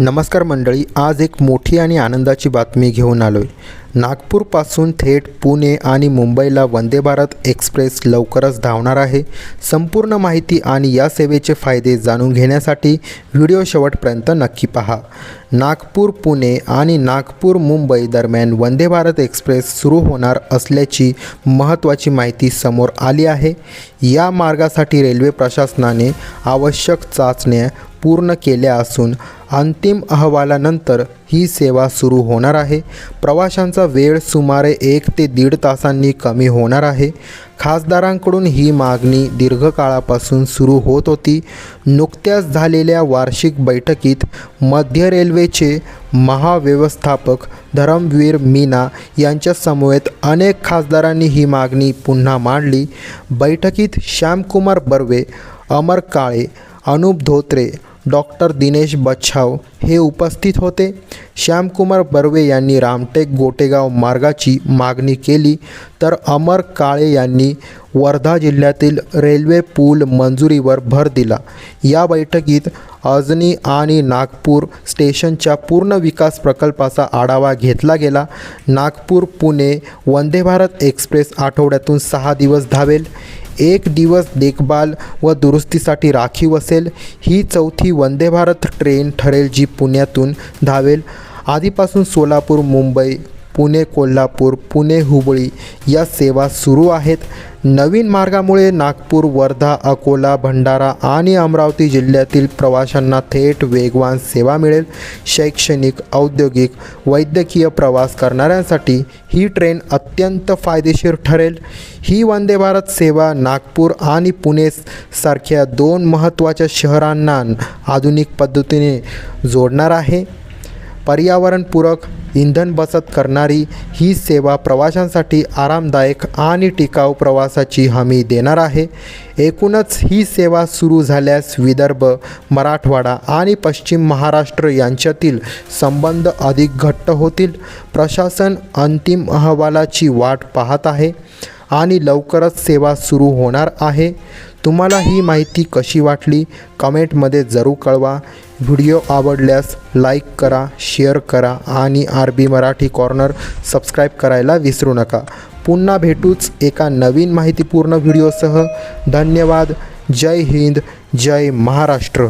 नमस्कार मंडळी आज एक मोठी आणि आनंदाची बातमी घेऊन आलो आहे नागपूरपासून थेट पुणे आणि मुंबईला वंदे भारत एक्सप्रेस लवकरच धावणार आहे. संपूर्ण माहिती आणि या सेवेचे फायदे जाणून घेण्यासाठी व्हिडिओ शेवटपर्यंत नक्की पहा. नागपूर पुणे आणि नागपूर मुंबई दरम्यान वंदे भारत एक्सप्रेस सुरू होणार असल्याची महत्त्वाची माहिती समोर आली आहे. या मार्गासाठी रेल्वे प्रशासनाने आवश्यक चाचण्या पूर्ण केल्या असून अंतिम अहवालानंतर ही सेवा सुरू होणार आहे. प्रवाशांचा वेळ सुमारे एक ते दीड तासांनी कमी होणार आहे. खासदारांकडून ही मागणी दीर्घकाळापासून सुरू होत होती. नुकत्याच झालेल्या वार्षिक बैठकीत मध्य रेल्वेचे महाव्यवस्थापक धरमवीर मीना यांच्यासमवेत अनेक खासदारांनी ही मागणी पुन्हा मांडली. बैठकीत श्यामकुमार बर्वे अमर काळे अनुप धोत्रे डॉक्टर दिनेश बच्छाव हे उपस्थित होते. श्यामकुमार बर्वे यांनी रामटेक गोटेगाव मार्गाची मागणी केली. तर अमर काळे यांनी वर्धा जिल्ह्यातील रेल्वे पूल मंजुरीवर भर दिला. या बैठकीत अजनी आणि नागपूर स्टेशनच्या पूर्ण विकास प्रकल्पाचा आढावा घेतला गेला. नागपूर पुणे वंदे भारत एक्सप्रेस आठवड्यातून सहा दिवस धावेल. एक दिवस देखभाल व दुरुस्तीसाठी राखीव असेल. ही चौथी वंदे भारत ट्रेन ठरेल जी पुण्यातून धावेल. आधीपासून सोलापूर मुंबई पुणे कोल्हापूर पुणे हुबळी या सेवा सुरू आहेत. नवीन मार्गामुळे नागपूर वर्धा अकोला भंडारा आणि अमरावती जिल्ह्यातील प्रवाशांना थेट वेगवान सेवा मिळेल. शैक्षणिक औद्योगिक वैद्यकीय प्रवास करणाऱ्यांसाठी ही ट्रेन अत्यंत फायदेशीर ठरेल. ही वंदे भारत सेवा नागपूर आणि पुणे सारख्या दोन महत्त्वाच्या शहरांना आधुनिक पद्धतीने जोडणार आहे. पर्यावरणपूरक इंधन बचत करणारी ही सेवा प्रवाशांसाठी आरामदायक आणि टिकाऊ प्रवासाची हमी देणार आहे. एकूणच ही सेवा सुरू झाल्यास विदर्भ मराठवाडा आणि पश्चिम महाराष्ट्र यांच्यातील संबंध अधिक घट्ट होतील. प्रशासन अंतिम अहवालाची वाट पाहत आहे आणि लवकरच सेवा सुरू होणार आहे. तुम्हाला ही माहिती कशी वाटली? कमेंटमध्ये जरूर कळवा. व्हिडिओ आवडल्यास लाईक करा शेअर करा आणि R B Marathi corner subscribe करायला विसरू नका. पुन्हा भेटूच एका नवीन माहितीपूर्ण व्हिडिओसह. धन्यवाद. जय हिंद. जय महाराष्ट्र.